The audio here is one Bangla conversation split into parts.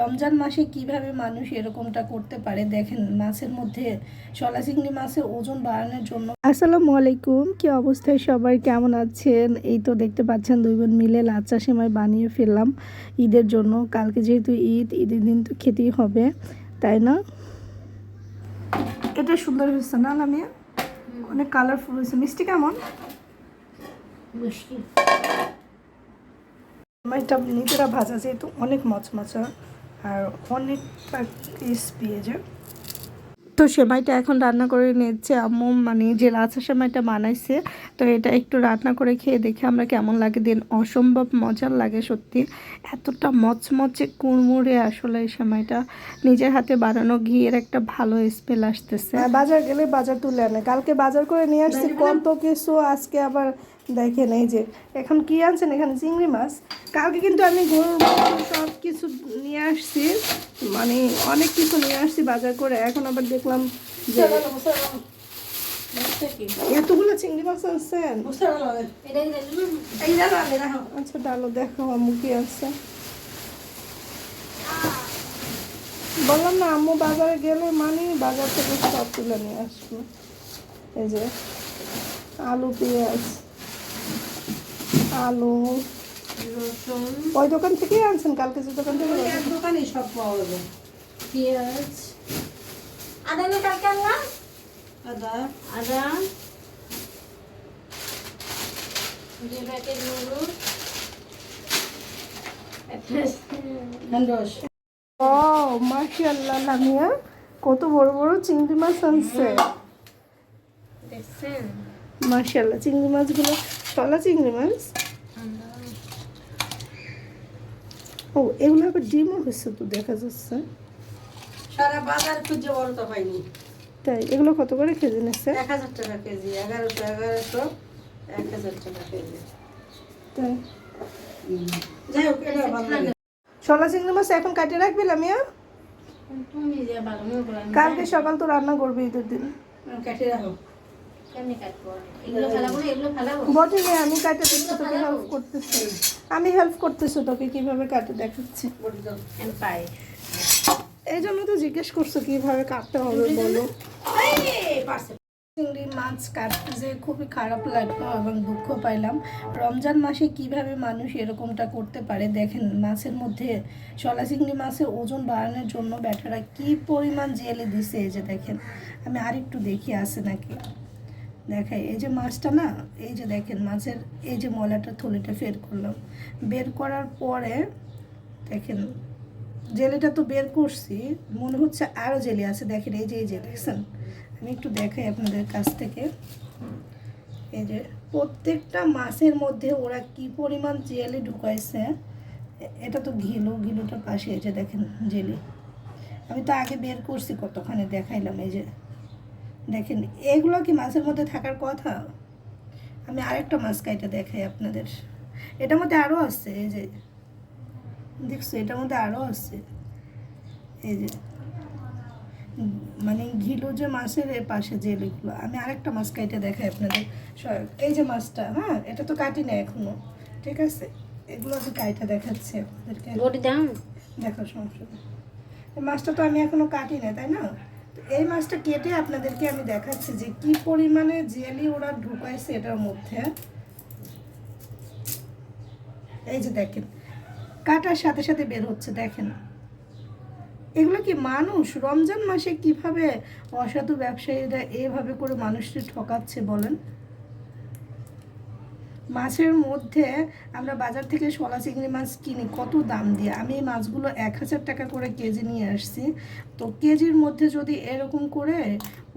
রমজান মাসে কীভাবে মানুষ এরকমটা করতে পারে? দেখেন মাছের মধ্যে চিংড়ি মাছের ওজন বাড়ানোর জন্য। আসসালামু আলাইকুম কি অবস্থায় সবাই? কেমন আছেন? এই তো দেখতে পাচ্ছেন দুই বোন মিলে লাচ্চা সেমাই বানিয়ে ফেললাম ঈদের জন্য। কালকে যেহেতু ঈদ ঈদের দিন তো খেতেই হবে তাই না? এটা সুন্দর হয়েছে না লামিয়া? অনেক কালারফুল হয়েছে। মিষ্টি কেমন? মুশকিল সেমাইটা নিজেরা ভাজা যেহেতু অনেক মচমচা। আর অনেকটা ক্রিসপি যে তো সেমাইটা এখন রান্না করে নিচ্ছে আম্মু মানে যে লাচা সেমাইটা বানাইছে তো এটা একটু রান্না করে খেয়ে দেখে আমরা কেমন লাগে। দিন অসম্ভব মজার লাগে সত্যি। এতটা মচমচে কুড়মুড়ে আসলে এই সেমাইটা নিজের হাতে বানানো ঘিয়ের একটা ভালো স্মেল আসতেছে। বাজার গেলে বাজার তুলে আনে। কালকে বাজার করে নিয়ে আসছি কত কিছু আজকে আবার দেখেন এই যে এখন কি আনছেন? এখানে চিংড়ি মাছ। কালকে কিন্তু আমি গরুর সব কিছু নিয়ে আসছি মানে অনেক কিছু নিয়ে আসছি বাজার করে। এখন আবার দেখলাম যে এতগুলো চিংড়ি মাছ আনছেন আচ্ছা ডালো দেখো আম্মু কি আছে? বললাম না আম্মু বাজারে গেলে মানে বাজার থেকে সব তুলে নিয়ে আসব। এই যে আলু পেঁয়াজ আলু। রসুন। ওই দোকান থেকেই আনছেন কালকে যে দোকান থেকে দোকানে সব পাওয়া যাবে। পেঁয়াজ। আদা না কালকে আদা আদা দুই প্যাকেট নুডলস ও মাশাআল্লাহ লামিয়া কত বড় বড় চিংড়ি মাছ আনছে দেখছেন মাশাআল্লাহ চিংড়ি মাছগুলো তলা চিংড়ি মাছ ও এগুলো আবার ডিমও হয়েছে তো দেখা যাচ্ছে। সারা বাজার খুঁজে বড়টা পাইনি। তাই এগুলো কত করে কেজি নিচ্ছে? এক হাজার টাকা কেজি এগারোশো এগারোশো এক হাজার টাকা কেজি। তাই। যাই হোক এটা ভালো শলা চিংড়ি মাছ এখন কাটিয়ে রাখবি লামিয়া তুমি যে ভালো করো আমি কালকে সকাল তো রান্না করবি ঈদের দিন। কেটে রাখো বটে আমি কাটে দিচ্ছি তোকে হেল্প করতেছি। আমি হেল্প করতেছি তোকে কীভাবে কাটে দেখাচ্ছি। এই জন্য তো জিজ্ঞেস করছ, কীভাবে কাটতে হবে বলো? চিংড়ি মাছ কাটতে যে খুবই খারাপ লাগল এবং দুঃখ পাইলাম। রমজান মাসে কীভাবে মানুষ এরকমটা করতে পারে? দেখেন, মাছের মধ্যে শলা চিংড়ি মাছের ওজন বাড়ানোর জন্য ব্যাটারা কি পরিমাণ জেলে দিছে, এই যে দেখেন। আমি আরেকটু দেখি, আছে নাকি? দেখাই এই যে মাছটা না, এই যে দেখেন, মাছের এই যে ময়লাটা থলিটা বের করলাম। বের করার পরে দেখেন জেলিটা তো বের করছি, মনে হচ্ছে আরও জেলি আছে। দেখেন এই যে এই যে, দেখছেন? আমি একটু দেখাই আপনাদের কাছ থেকে। এই যে, প্রত্যেকটা মাছের মধ্যে ওরা কি পরিমাণ জেলি ঢুকাইছে, এটা তো ঘিলো ঘিলুটার পাশে, এই যে দেখেন জেলি। আমি তো আগে বের করছি কতখানি দেখাইলাম, এই যে। দেখেন, এগুলো কি মাছের মধ্যে থাকার কথা? আমি আরেকটা মাছ কাইটা দেখাই আপনাদের। এটার মধ্যে আরও আছে, এই যে দেখছ এটার মধ্যে আরও আছে। এই যে মানে ঘিলু যে মাছের এ পাশে জেলিগুলো আমি আরেকটা মাছ কাইটে দেখাই আপনাদের। এই যে মাছটা হ্যাঁ এটা তো কাটি না এখনও ঠিক আছে? এগুলো আমি কাইটা দেখাচ্ছি আপনাদেরকে। দেখো সমস্যা মাছটা তো আমি এখনও কাটি না তাই না? এই মাছটা কেটে আপনাদেরকে আমি দেখাচ্ছি যে কি পরিমাণে জেলি ওরা ঢুকাইছে এটার মধ্যে। এই যে দেখেন কাটার সাথে সাথে বের হচ্ছে, দেখেন। এগুলো কি মানুষ? রমজান মাসে কীভাবে অসাধু ব্যবসায়ীরা এভাবে করে মানুষকে ঠকাচ্ছে বলেন? মাছের মধ্যে আমরা বাজার থেকে শলা, চিংড়ি মাছ কিনি, কত দাম দিয়ে? আমি এই মাছগুলো এক হাজার টাকা করে কেজি নিয়ে আসছি। তো কেজির মধ্যে যদি এরকম করে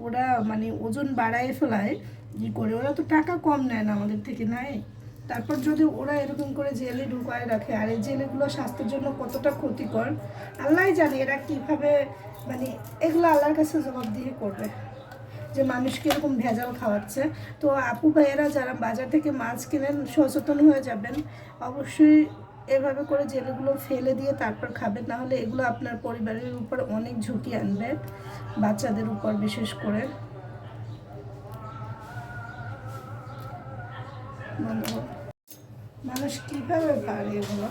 ওরা মানে ওজন বাড়ায় ফেলায় ই করে? ওরা তো টাকা কম নেয় না আমাদের থেকে নেয় তারপর যদি ওরা এরকম করে জেলে ঢুকায় রাখে, আর এই জেলেগুলো স্বাস্থ্যের জন্য কতটা ক্ষতিকর আল্লাহ জানে এরা কীভাবে মানে এগুলো আল্লাহর কাছে জবাব দিয়ে করবে। যে মানুষকে এরকম ভেজাল খাওয়াচ্ছে। তো আপু ভাইয়েরা যারা বাজার থেকে মাছ কিনেন, সচেতন হয়ে যাবেন। অবশ্যই এভাবে করে জেলেগুলো ফেলে দিয়ে তারপর খাবেন। না হলে এগুলো আপনার পরিবারের উপর অনেক ঝুঁকি আনবে, বাচ্চাদের উপর বিশেষ করে। মানুষ কীভাবে পারে এগুলো?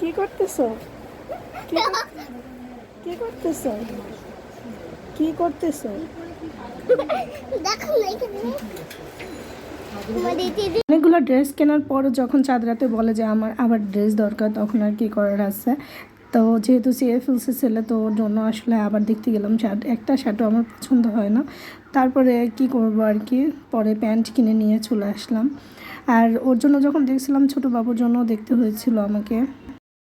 কি করতেছো? কি কর- কি করতেছো? কি করতেছো? অনেকগুলো ড্রেস কেনার পরও যখন চাঁদরাতে বলে যে আমার আবার ড্রেস দরকার তখন আর কি করার আছে? তো যেহেতু সিএফএল ফেলসে ছেলে, তো ওর জন্য আসলে আবার দেখতে গেলাম শার্ট। একটা শার্টও আমার পছন্দ হয় না। তারপরে কি করব আর কি? পরে প্যান্ট কিনে নিয়ে চলে আসলাম। আর ওর জন্য যখন দেখছিলাম ছোটো বাবুর জন্য, দেখতে হয়েছিল আমাকে।